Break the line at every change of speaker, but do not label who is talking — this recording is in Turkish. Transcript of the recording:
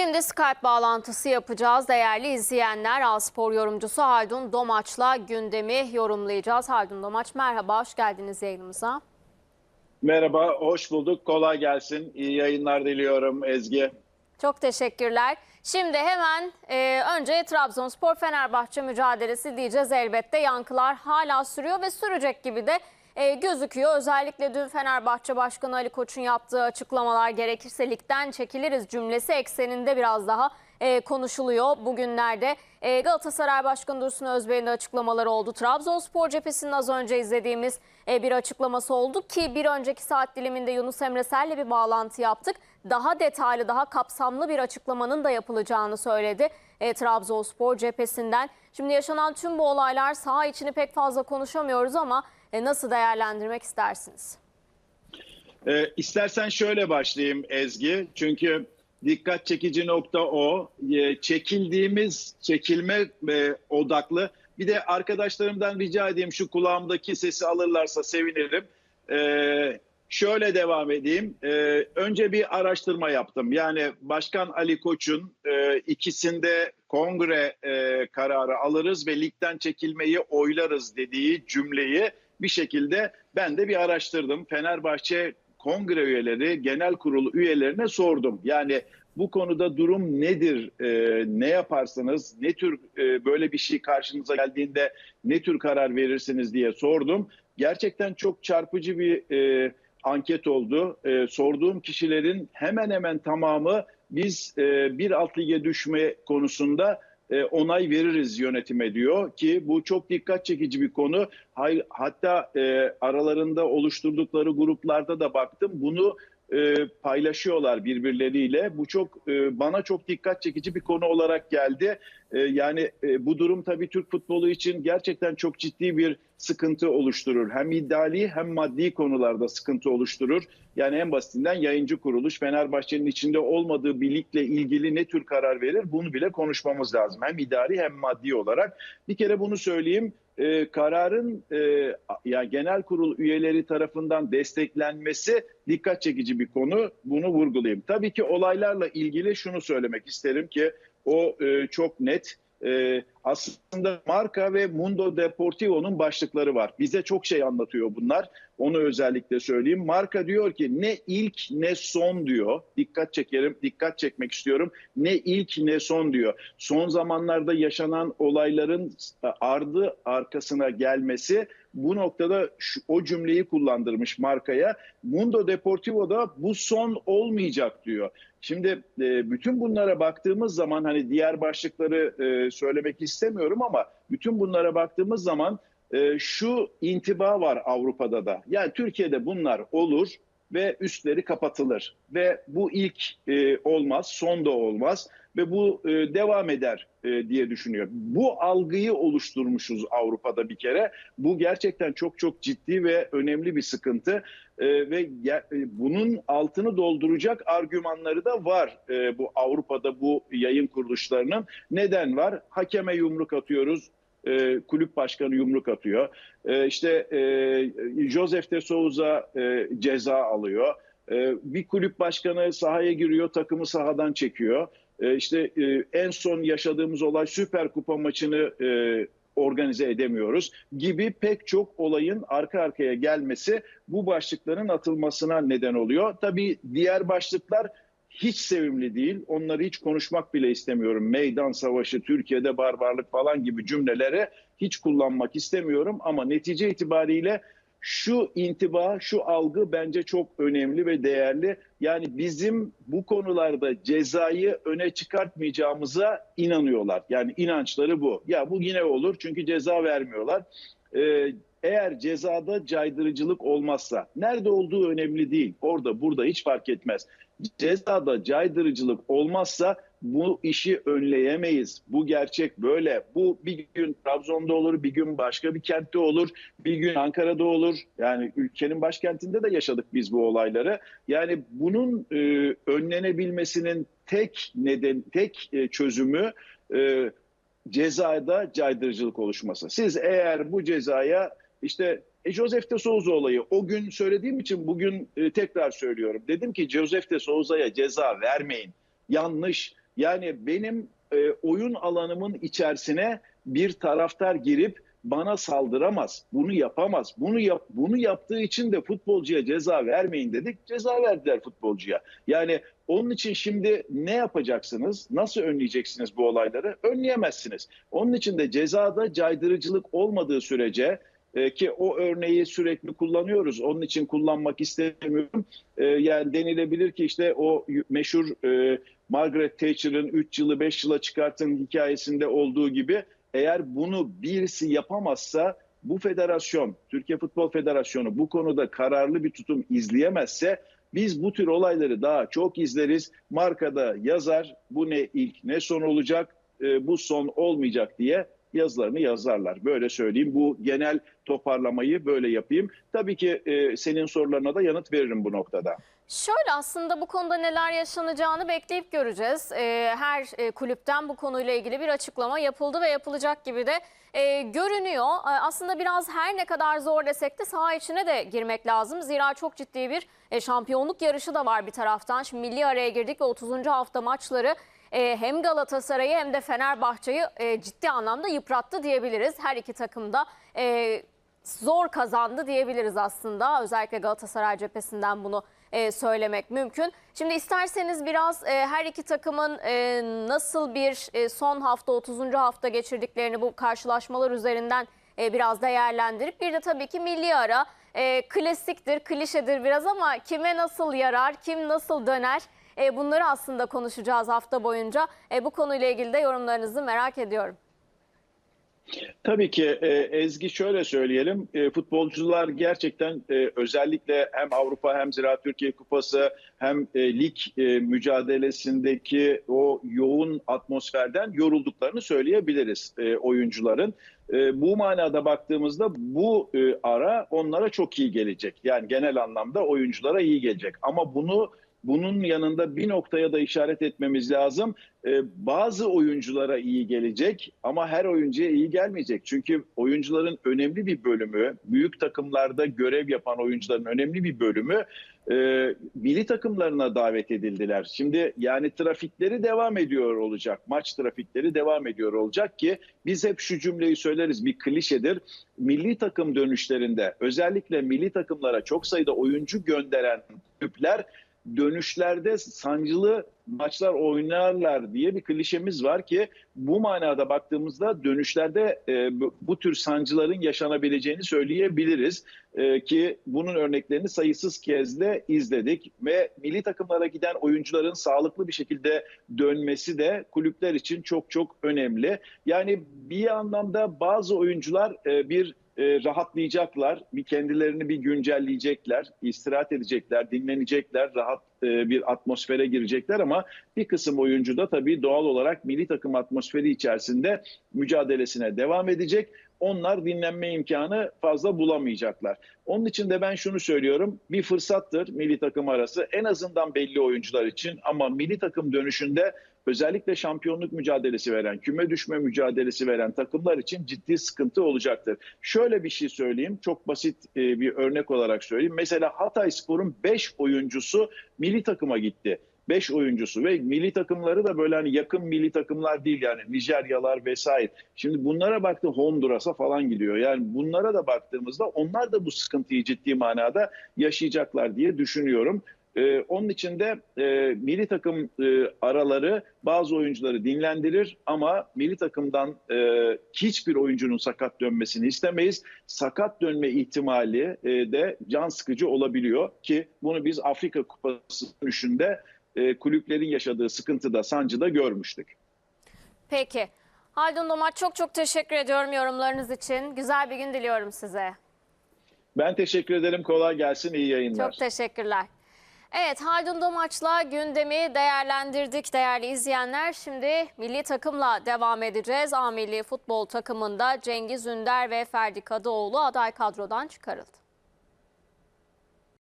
Şimdi Skype bağlantısı yapacağız değerli izleyenler. A-Spor yorumcusu Haldun Domaç'la gündemi yorumlayacağız. Haldun Domaç merhaba, hoş geldiniz yayınımıza.
Merhaba, hoş bulduk. Kolay gelsin. İyi yayınlar diliyorum Ezgi.
Çok teşekkürler. Şimdi hemen e, önce Trabzonspor Fenerbahçe mücadelesi diyeceğiz elbette. Yankılar hala sürüyor ve sürecek gibi de e, gözüküyor. Özellikle dün Fenerbahçe Başkanı Ali Koç'un yaptığı açıklamalar gerekirse ligden çekiliriz cümlesi ekseninde biraz daha e, konuşuluyor bugünlerde. E, Galatasaray Başkanı Dursun Özbey'in de açıklamaları oldu. Trabzonspor cephesinin az önce izlediğimiz e, bir açıklaması oldu ki bir önceki saat diliminde Yunus Emre Sel'le bir bağlantı yaptık. Daha detaylı, daha kapsamlı bir açıklamanın da yapılacağını söyledi e, Trabzonspor cephesinden. Şimdi yaşanan tüm bu olaylar saha içini pek fazla konuşamıyoruz ama e, nasıl değerlendirmek istersiniz?
Ee, istersen şöyle başlayayım Ezgi. Çünkü dikkat çekici nokta o. Ee, çekildiğimiz, çekilme e, odaklı. Bir de arkadaşlarımdan rica edeyim şu kulağımdaki sesi alırlarsa sevinirim. Ee, şöyle devam edeyim. Ee, önce bir araştırma yaptım. Yani Başkan Ali Koç'un e, ikisinde kongre e, kararı alırız ve ligden çekilmeyi oylarız dediği cümleyi bir şekilde ben de bir araştırdım. Fenerbahçe kongre üyeleri, genel kurul üyelerine sordum. Yani bu konuda durum nedir? E, ne yaparsınız? Ne tür e, böyle bir şey karşınıza geldiğinde ne tür karar verirsiniz diye sordum. Gerçekten çok çarpıcı bir e, anket oldu. E, sorduğum kişilerin hemen hemen tamamı biz e, bir alt lige düşme konusunda e, onay veririz yönetime diyor ki bu çok dikkat çekici bir konu. Hay- Hatta e, aralarında oluşturdukları gruplarda da baktım bunu e, paylaşıyorlar birbirleriyle. Bu çok bana çok dikkat çekici bir konu olarak geldi. Yani bu durum tabii Türk futbolu için gerçekten çok ciddi bir sıkıntı oluşturur. Hem iddiali hem maddi konularda sıkıntı oluşturur. Yani en basitinden yayıncı kuruluş Fenerbahçe'nin içinde olmadığı bir ligle ilgili ne tür karar verir bunu bile konuşmamız lazım. Hem idari hem maddi olarak. Bir kere bunu söyleyeyim. Ee, kararın e, ya genel kurul üyeleri tarafından desteklenmesi dikkat çekici bir konu. Bunu vurgulayayım. Tabii ki olaylarla ilgili şunu söylemek isterim ki o e, çok net. E, aslında Marca ve Mundo Deportivo'nun başlıkları var. Bize çok şey anlatıyor bunlar. Onu özellikle söyleyeyim. Marca diyor ki ne ilk ne son diyor. Dikkat çekerim, dikkat çekmek istiyorum. Ne ilk ne son diyor. Son zamanlarda yaşanan olayların ardı arkasına gelmesi bu noktada şu, o cümleyi kullandırmış markaya. Mundo Deportivo'da bu son olmayacak diyor. Şimdi e, bütün bunlara baktığımız zaman hani diğer başlıkları e, söylemek istemiyorum ama bütün bunlara baktığımız zaman e, şu intiba var Avrupa'da da. Yani Türkiye'de bunlar olur ve üstleri kapatılır ve bu ilk e, olmaz, son da olmaz ve bu e, devam eder e, diye düşünüyor. Bu algıyı oluşturmuşuz Avrupa'da bir kere. Bu gerçekten çok çok ciddi ve önemli bir sıkıntı e, ve e, bunun altını dolduracak argümanları da var e, bu Avrupa'da bu yayın kuruluşlarının. Neden var? Hakeme yumruk atıyoruz, e, kulüp başkanı yumruk atıyor. E, işte e, Joseph de Souza e, ceza alıyor. E, bir kulüp başkanı sahaya giriyor, takımı sahadan çekiyor. E, işte e, en son yaşadığımız olay Süper Kupa maçını e, organize edemiyoruz gibi pek çok olayın arka arkaya gelmesi bu başlıkların atılmasına neden oluyor. Tabii diğer başlıklar hiç sevimli değil. Onları hiç konuşmak bile istemiyorum. Meydan savaşı, Türkiye'de barbarlık falan gibi cümleleri hiç kullanmak istemiyorum. Ama netice itibariyle şu intiba, şu algı bence çok önemli ve değerli. Yani bizim bu konularda cezayı öne çıkartmayacağımıza inanıyorlar. Yani inançları bu. Ya bu yine olur çünkü ceza vermiyorlar. Ee, eğer cezada caydırıcılık olmazsa, nerede olduğu önemli değil. Orada, burada hiç fark etmez. Cezada caydırıcılık olmazsa bu işi önleyemeyiz. Bu gerçek böyle. Bu bir gün Trabzon'da olur, bir gün başka bir kentte olur, bir gün Ankara'da olur. Yani ülkenin başkentinde de yaşadık biz bu olayları. Yani bunun e, önlenebilmesinin tek neden, tek e, çözümü e, cezada caydırıcılık oluşması. Siz eğer bu cezaya işte e, Joseph de Souza olayı o gün söylediğim için bugün e, tekrar söylüyorum. Dedim ki Joseph de Souza'ya ceza vermeyin. Yanlış. Yani benim e, oyun alanımın içerisine bir taraftar girip bana saldıramaz. Bunu yapamaz. Bunu yap bunu yaptığı için de futbolcuya ceza vermeyin dedik. Ceza verdiler futbolcuya. Yani onun için şimdi ne yapacaksınız? Nasıl önleyeceksiniz bu olayları? Önleyemezsiniz. Onun için de cezada caydırıcılık olmadığı sürece e, ki o örneği sürekli kullanıyoruz. Onun için kullanmak istemiyorum. E, yani denilebilir ki işte o meşhur e, Margaret Thatcher'ın 3 yılı 5 yıla çıkartın hikayesinde olduğu gibi eğer bunu birisi yapamazsa bu federasyon, Türkiye Futbol Federasyonu bu konuda kararlı bir tutum izleyemezse biz bu tür olayları daha çok izleriz. Markada yazar bu ne ilk ne son olacak, bu son olmayacak diye yazılarını yazarlar. Böyle söyleyeyim. Bu genel toparlamayı böyle yapayım. Tabii ki e, senin sorularına da yanıt veririm bu noktada.
Şöyle aslında bu konuda neler yaşanacağını bekleyip göreceğiz. Ee, her e, kulüpten bu konuyla ilgili bir açıklama yapıldı ve yapılacak gibi de e, görünüyor. E, aslında biraz her ne kadar zor desek de saha içine de girmek lazım. Zira çok ciddi bir e, şampiyonluk yarışı da var bir taraftan. Şimdi milli araya girdik ve 30. hafta maçları e, hem Galatasaray'ı hem de Fenerbahçe'yi e, ciddi anlamda yıprattı diyebiliriz. Her iki takım da e, zor kazandı diyebiliriz aslında. Özellikle Galatasaray cephesinden bunu söylemek mümkün. Şimdi isterseniz biraz her iki takımın nasıl bir son hafta 30. hafta geçirdiklerini bu karşılaşmalar üzerinden biraz değerlendirip bir de tabii ki milli ara klasiktir, klişedir biraz ama kime nasıl yarar, kim nasıl döner e, bunları aslında konuşacağız hafta boyunca. E, bu konuyla ilgili de yorumlarınızı merak ediyorum.
Tabii ki e, Ezgi şöyle söyleyelim. E, futbolcular gerçekten e, özellikle hem Avrupa hem Ziraat Türkiye Kupası hem lig mücadelesindeki o yoğun atmosferden yorulduklarını söyleyebiliriz oyuncuların. Bu manada baktığımızda bu ara onlara çok iyi gelecek. Yani genel anlamda oyunculara iyi gelecek. Ama bunu bunun yanında bir noktaya da işaret etmemiz lazım. Ee, bazı oyunculara iyi gelecek ama her oyuncuya iyi gelmeyecek. Çünkü oyuncuların önemli bir bölümü, büyük takımlarda görev yapan oyuncuların önemli bir bölümü e, milli takımlarına davet edildiler. Şimdi yani trafikleri devam ediyor olacak. Maç trafikleri devam ediyor olacak ki biz hep şu cümleyi söyleriz bir klişedir. Milli takım dönüşlerinde özellikle milli takımlara çok sayıda oyuncu gönderen kulüpler dönüşlerde sancılı maçlar oynarlar diye bir klişemiz var ki bu manada baktığımızda dönüşlerde e, bu, tür sancıların yaşanabileceğini söyleyebiliriz E, ki bunun örneklerini sayısız kez de izledik ve milli takımlara giden oyuncuların sağlıklı bir şekilde dönmesi de kulüpler için çok çok önemli. Yani bir anlamda bazı oyuncular e, bir e, rahatlayacaklar, bir kendilerini bir güncelleyecekler, istirahat edecekler, dinlenecekler, rahat e, bir atmosfere girecekler ama bir kısım oyuncu da tabii doğal olarak milli takım atmosferi içerisinde mücadelesine devam edecek. Onlar dinlenme imkanı fazla bulamayacaklar. Onun için de ben şunu söylüyorum. Bir fırsattır milli takım arası en azından belli oyuncular için ama milli takım dönüşünde özellikle şampiyonluk mücadelesi veren, küme düşme mücadelesi veren takımlar için ciddi sıkıntı olacaktır. Şöyle bir şey söyleyeyim, çok basit e, bir örnek olarak söyleyeyim. Mesela Hatay Spor'un 5 oyuncusu milli takıma gitti. 5 oyuncusu ve milli takımları da böyle hani yakın milli takımlar değil yani Nijeryalar vesaire. Şimdi bunlara baktı Honduras'a falan gidiyor. Yani bunlara da baktığımızda onlar da bu sıkıntıyı ciddi manada yaşayacaklar diye düşünüyorum. Ee, onun için de e, milli takım e, araları bazı oyuncuları dinlendirir ama milli takımdan e, hiçbir oyuncunun sakat dönmesini istemeyiz. Sakat dönme ihtimali e, de can sıkıcı olabiliyor ki bunu biz Afrika Kupası dönüşünde e, kulüplerin yaşadığı sıkıntıda, sancıda görmüştük.
Peki. Haldun Domaç çok çok teşekkür ediyorum yorumlarınız için. Güzel bir gün diliyorum size.
Ben teşekkür ederim. Kolay gelsin. İyi yayınlar.
Çok teşekkürler. Evet Haldun Domaç'la gündemi değerlendirdik değerli izleyenler. Şimdi milli takımla devam edeceğiz. A milli futbol takımında Cengiz Ünder ve Ferdi Kadıoğlu aday kadrodan çıkarıldı.